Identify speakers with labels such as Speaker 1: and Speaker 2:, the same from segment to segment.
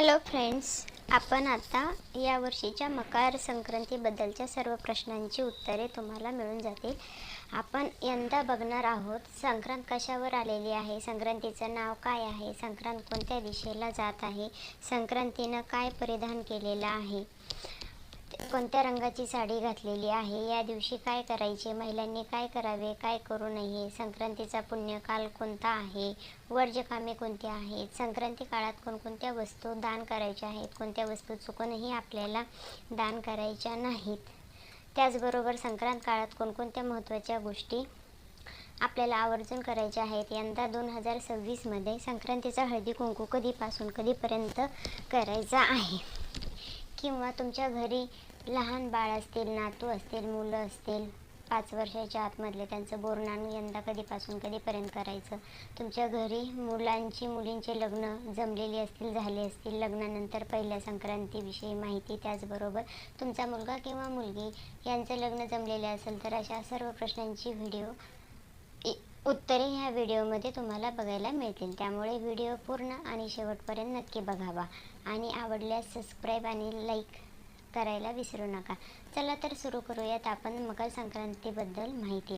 Speaker 1: Hello friends आपण आता या वर्षीच्या मकर संक्रांतीबद्दलच्या सर्व प्रश्नांची उत्तरे तुम्हाला मिळून जातील. आपण यंदा बघणार आहोत संक्रांत कशावर आलेली आहे? संक्रांतीचं नाव काय आहे? संक्रांत कोणत्या दिशेला जात आहे? संक्रांतीनं काय परिधान केलेलं आहे? कोणत्या रंगाची साडी घातलेली आहे? या दिवशी काय करायचे? महिलांनी काय करावे? काय करू नये? संक्रांतीचा पुण्यकाल कोणता आहे? वर्जकामे कोणती आहेत? संक्रांती काळात कोणकोणत्या वस्तू दान करायच्या आहेत? कोणत्या वस्तू चुकूनही आपल्याला दान करायच्या नाहीत? त्याचबरोबर संक्रांत काळात कोणकोणत्या महत्त्वाच्या गोष्टी आपल्याला आवर्जून करायच्या आहेत? यंदा दोन हजार सव्वीसमध्ये संक्रांतीचा हळदी कुंकू कधीपासून कधीपर्यंत करायचा आहे? किंवा तुमच्या घरी लहान बाळ असतील नातू असतील मुलं असतील पाच वर्षाच्या आतमधले त्यांचं बोरनान यंदा कधीपासून कधीपर्यंत करायचं? तुमच्या घरी मुलांची मुलींचे लग्न जमलेली असतील झाले असतील लग्नानंतर पहिल्या संक्रांतीविषयी माहिती त्याचबरोबर तुमचा मुलगा किंवा मुलगी यांचं लग्न जमलेले असेल तर अशा सर्व प्रश्नांची व्हिडिओ उत्तरे ह्या व्हिडिओमध्ये तुम्हाला बघायला मिळतील. त्यामुळे व्हिडिओ पूर्ण आणि शेवटपर्यंत नक्की बघावा. आणि आवडल्यास सबस्क्राईब आणि लाईक करायला विसरू नका. चला तर सुरू करूयात आपण मकर संक्रांतीबद्दल माहिती.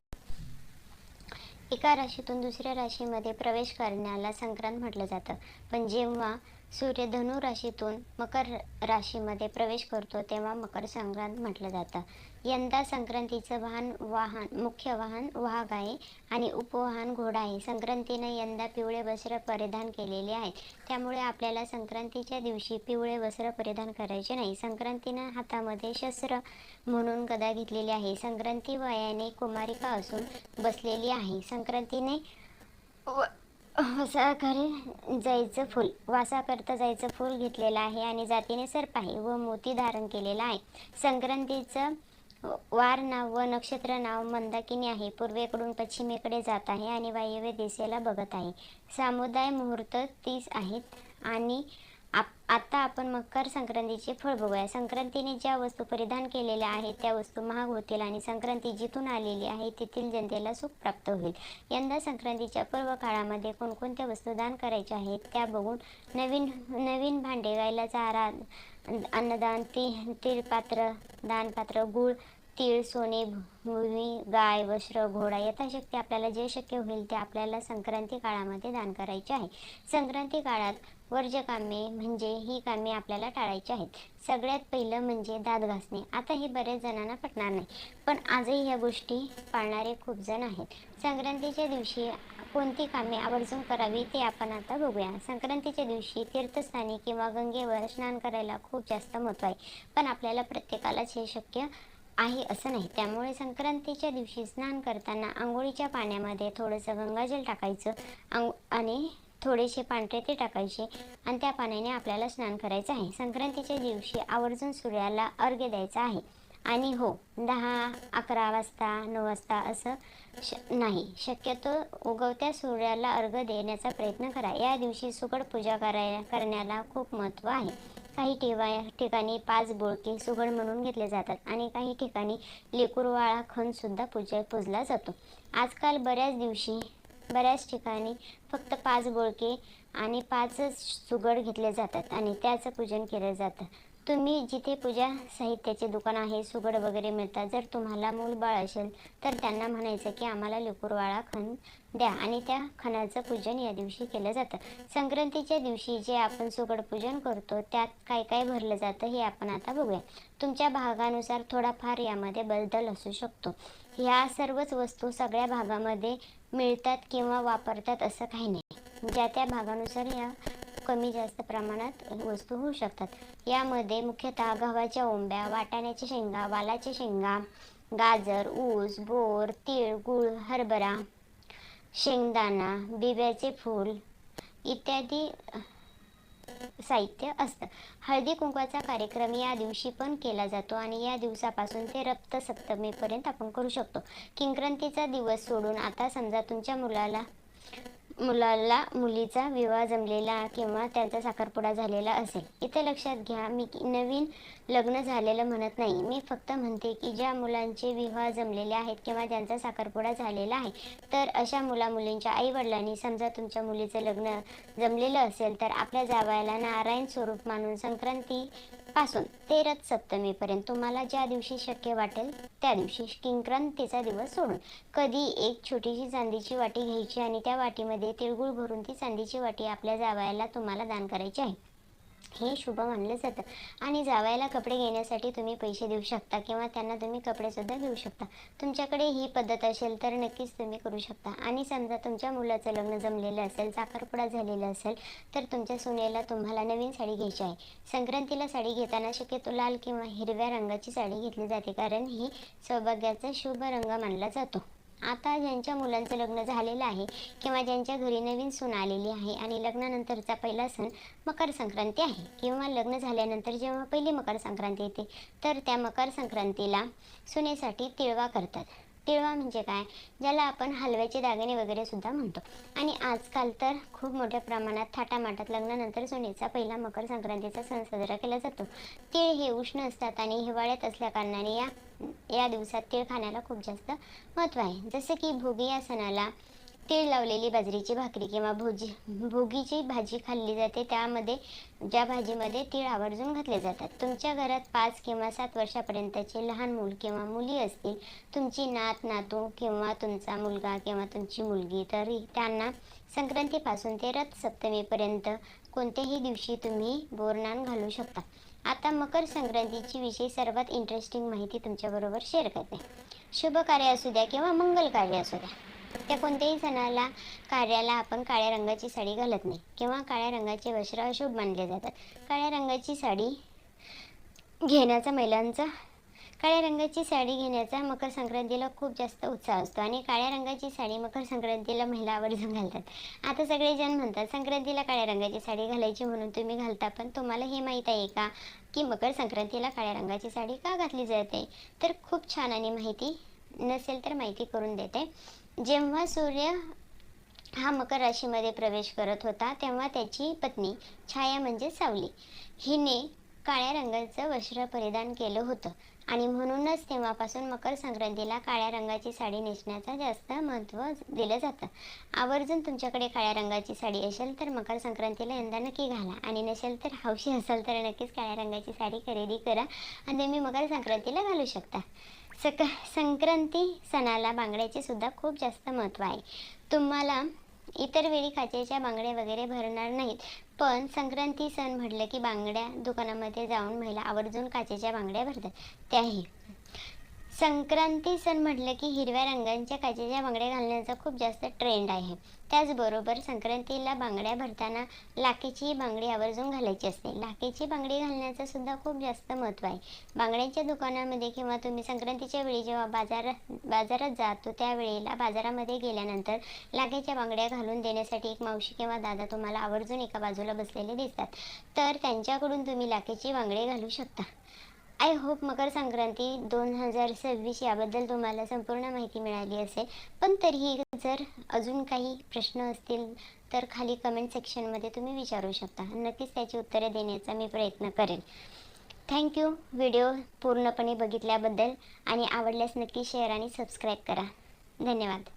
Speaker 1: एका राशीतून दुसऱ्या राशीमध्ये प्रवेश करण्याला संक्रांत म्हटलं जातं. पण जेव्हा सूर्य धनु राशीतून मकर राशीमध्ये प्रवेश करतो तेव्हा मकर संक्रांत म्हटलं जातं. यंदा संक्रांतीचं वाहन वाहन मुख्य वाहन वाघ आहे आणि उपवाहन घोडा आहे. संक्रांतीनं यंदा पिवळे वस्त्र परिधान केलेले आहे त्यामुळे आपल्याला संक्रांतीच्या दिवशी पिवळे वस्त्र परिधान करायचे नाही. संक्रांतीनं हातामध्ये शस्त्र म्हणून गदा घेतलेली आहे. संक्रांती वयाने कुमारिका असून बसलेली आहे. संक्रांतीने व- वासाकडे जायचं फूल वासाकरता जायचं फूल घेतलेलं आहे आणि जातीने सर्प आहे व मोती धारण केलेला आहे. संक्रांतीचं वार नाव व नक्षत्र नाव मंदाकिनी आहे. पूर्वेकडून पश्चिमेकडे जात आहे आणि वायव्य दिशेला बघत आहे. सामुदाय मुहूर्त तीस आहेत आणि आप आता आपण मकर संक्रांतीचे फळ बघूया. संक्रांतीने ज्या वस्तू परिधान केलेल्या आहेत त्या वस्तू महाग होतील आणि संक्रांती जिथून आलेली आहे तेथील जनतेला सुख प्राप्त होईल. यंदा संक्रांतीच्या पूर्व काळामध्ये कोणकोणत्या वस्तू दान करायच्या आहेत त्या बघून नवीन नवीन भांडे गायला चारा अन्नदान ती तिळपात्र दानपात्र गूळ तीळ सोने भूमी गाय वस्त्र घोडा यथाशक्ती आपल्याला जे शक्य होईल ते आपल्याला संक्रांती काळामध्ये दान करायचे आहे. संक्रांती काळात वर्ज्य कामे म्हणजे ही कामे आपल्याला टाळायची आहेत. सगळ्यात पहिलं म्हणजे दात घासणे. आता हे बरेच जणांना पटणार नाही पण आजही ह्या गोष्टी पाळणारे खूप जण आहेत. संक्रांतीच्या दिवशी कोणती कामे आवर्जून करावी ते आपण आता बघूया. संक्रांतीच्या दिवशी तीर्थस्थानी किंवा गंगेवर स्नान करायला खूप जास्त महत्त्व आहे पण आपल्याला प्रत्येकालाच हे शक्य आहे असं नाही. त्यामुळे संक्रांतीच्या दिवशी स्नान करताना आंघोळीच्या पाण्यामध्ये थोडंसं गंगाजल टाकायचं आंग आणि थोडेसे पांढरे ते टाकायचे आणि त्या पाण्याने आपल्याला स्नान करायचं आहे. संक्रांतीच्या दिवशी आवर्जून सूर्याला अर्घ्य द्यायचा आहे. आणि हो दहा अकरा वाजता नऊ वाजता असं श नाही शक्यतो उगवत्या सूर्याला अर्घ देण्याचा प्रयत्न करा. या दिवशी सुकड पूजा कराय करण्याला खूप महत्त्व आहे. काही ठेवा ठिकाणी पाच बोळके सुगड म्हणून घेतले जातात आणि काही ठिकाणी लेकुरवाळा खणसुद्धा पूजा पूजला जातो. आजकाल बऱ्याच दिवशी बऱ्याच ठिकाणी फक्त पाच बोळके आणि पाचच सुगड घेतले जातात आणि त्याचं पूजन केलं जातं. तुम्ही जिथे पूजा साहित्याचे दुकान आहे सुगड वगैरे मिळतात. जर तुम्हाला मूल बाळ असेल तर त्यांना म्हणायचं की आम्हाला लिकूरवाळा खण द्या आणि त्या खणाचं पूजन या दिवशी केलं जातं. संक्रांतीच्या दिवशी जे आपण सुगड पूजन करतो त्यात काय काय भरलं जातं हे आपण आता बघूया. तुमच्या भागानुसार थोडाफार यामध्ये बदल असू शकतो. ह्या सर्वच वस्तू सगळ्या भागामध्ये मिळतात किंवा वापरतात असं काही नाही. ज्या त्या भागानुसार या कमी जास्त प्रमाणात वस्तू होऊ शकतात. यामध्ये मुख्यतः गव्हाच्या ओंब्या वाटाण्याच्या शेंगा वालाच्या शेंगा गाजर ऊस बोर तीळ गूळ हरभरा शेंगदाणा बिब्याचे फूल इत्यादी साहित्य असतं. हळदी कुंकवाचा कार्यक्रम या दिवशी पण केला जातो आणि या दिवसापासून ते रक्त सप्तमीपर्यंत आपण करू शकतो. किंक्रांतीचा दिवस सोडून आता समजा तुमच्या मुलाला मुलाला मुलीचा विवाह जमलेला किंवा त्यांचा साखरपुडा झालेला असेल. इथं लक्षात घ्या मी नवीन लग्न झालेलं म्हणत नाही. मी फक्त म्हणते की ज्या मुलांचे विवाह जमलेले आहेत किंवा ज्यांचा साखरपुडा झालेला आहे तर अशा मुला मुलींच्या आईवडिलांनी समजा तुमच्या मुलीचं लग्न जमलेलं असेल तर आपल्या जावयाला नारायण स्वरूप मानून संक्रांती पासून ते रथ सप्तमीपर्यंत तुम्हाला ज्या दिवशी शक्य वाटेल त्या दिवशी किंक्रांतीचा दिवस सोडून. कधी एक छोटीशी चांदीची वाटी घ्यायची आणि त्या वाटीमध्ये तिळगुळ भरून ती चांदीची वाटी आपल्या जावयाला तुम्हाला दान करायची आहे. हे शुभ मानलं जातं. आणि जावयाला कपडे घेण्यासाठी तुम्ही पैसे देऊ शकता किंवा त्यांना तुम्ही कपडेसुद्धा देऊ शकता. तुमच्याकडे ही पद्धत असेल तर नक्कीच तुम्ही करू शकता. आणि समजा तुमच्या मुलाचं लग्न जमलेलं असेल साखरपुडा झालेला असेल तर तुमच्या सुनेला तुम्हाला नवीन साडी घ्यायची आहे. संक्रांतीला साडी घेताना शक्यतो लाल किंवा हिरव्या रंगाची साडी घेतली जाते. कारण ही सौभाग्याचा शुभ रंग मानला जातो. आता ज्यांच्या मुलांचं लग्न झालेलं आहे किंवा ज्यांच्या घरी नवीन सून आलेली आहे आणि लग्नानंतरचा पहिला सण मकर संक्रांती आहे किंवा लग्न झाल्यानंतर जेव्हा पहिली मकर संक्रांती येते तर त्या मकर संक्रांतीला सुनेसाठी तिळवा करतात. तिळवा म्हणजे काय ज्याला आपण हलव्याचे दागिने वगैरे सुद्धा म्हणतो. आणि आजकाल तर खूप मोठ्या प्रमाणात थाटामाटात लग्नानंतर सुनेचा पहिला मकर संक्रांतीचा सण साजरा केला जातो. तीळ हे उष्ण असतात आणि हिवाळ्यात असल्याकारणाने या या दिवसात तीळ खाण्याला खूप जास्त महत्त्व आहे. जसं की भोगी या सणाला तीळ लावलेली बाजरीची भाकरी किंवा भुजी भोगीची भाजी खाल्ली जाते. त्यामध्ये ज्या भाजीमध्ये तीळ आवर्जून घातले जातात. तुमच्या घरात पाच किंवा सात वर्षापर्यंतचे लहान मूल किंवा मुली असतील तुमची नात नातू किंवा तुमचा मुलगा किंवा तुमची मुलगी तरी त्यांना संक्रांतीपासून ते रथ सप्तमीपर्यंत कोणत्याही दिवशी तुम्ही बोरनान घालू शकता. आता मकर संक्रांतीची विषयी सर्वात इंटरेस्टिंग माहिती तुमच्याबरोबर शेअर करते. शुभ कार्य असू द्या किंवा मंगल कार्य असू द्या. त्या कोणत्याही सणाला कार्याला आपण काळ्या रंगाची साडी घालत नाही. किंवा काळ्या रंगाचे वस्त्र अशुभ मानले जातात. काळ्या रंगाची साडी घेण्याचा महिलांचा काळ्या रंगाची साडी घेण्याचा मकर संक्रांतीला खूप जास्त उत्साह असतो. आणि काळ्या रंगाची साडी मकर संक्रांतीला महिला आवर्जून घालतात. आता सगळेजण म्हणतात संक्रांतीला काळ्या रंगाची साडी घालायची म्हणून तुम्ही घालता पण तुम्हाला हे माहीत आहे का की मकर संक्रांतीला काळ्या रंगाची साडी का घातली जाते? तर खूप छान आणि माहिती नसेल तर माहिती करून देते. जेव्हा सूर्य हा मकर राशीमध्ये प्रवेश करत होता तेव्हा त्याची पत्नी छाया म्हणजे सावली. हिने काळ्या रंगाचं वस्त्र परिधान केलं होतं आणि म्हणूनच तेव्हापासून मकर संक्रांतीला काळ्या रंगाची साडी नेसण्याचं जास्त महत्त्व दिलं जातं. आवर्जून तुमच्याकडे काळ्या रंगाची साडी असेल तर मकर संक्रांतीला यंदा नक्की घाला आणि नसेल तर हौशी असेल तर नक्कीच काळ्या रंगाची साडी खरेदी करा आणि तुम्ही मकर संक्रांतीला घालू शकता. सक संक्रांती सणाला बांगड्याचे सुद्धा खूप जास्त महत्त्व आहे. तुम्हाला इतर वेळी काचेच्या बांगड्या वगैरे भरणार नाहीत पण संक्रांती सण म्हटलं की बांगड्या दुकानामध्ये जाऊन महिला आवर्जून काचेच्या बांगड्या भरतात. त्याही. संक्रांती सण म्हटलं की हिरव्या रंगांच्या काचेच्या बांगड्या घालण्याचा खूप जास्त ट्रेंड आहे. त्याचबरोबर संक्रांतीला बांगड्या भरताना लाखेची बांगडी आवर्जून घालायची असते. लाखेची बांगडी घालण्याचं सुद्धा खूप जास्त महत्त्व आहे. बांगड्यांच्या दुकानामध्ये किंवा तुम्ही संक्रांतीच्या वेळी जेव्हा बाजारात बाजारात जातो त्यावेळेला बाजारामध्ये गेल्यानंतर लाखेच्या बांगड्या घालून देण्यासाठी एक मावशी किंवा दादा तुम्हाला आवर्जून एका बाजूला बसलेले दिसतात. तर त्यांच्याकडून तुम्ही लाखेची बांगडे घालू शकता. आय होप मकर संक्रांती दोन हजार सव्वीस याबद्दल तुम्हाला संपूर्ण माहिती मिळाली असेल. पण तरीही जर अजून काही प्रश्न असतील तर खाली कमेंट सेक्शनमध्ये तुम्ही विचारू शकता. नक्कीच त्याची उत्तरे देण्याचा मी प्रयत्न करेन थँक्यू व्हिडिओ पूर्णपणे बघितल्याबद्दल आणि आवडल्यास नक्की शेअर आणि सबस्क्राईब करा. धन्यवाद.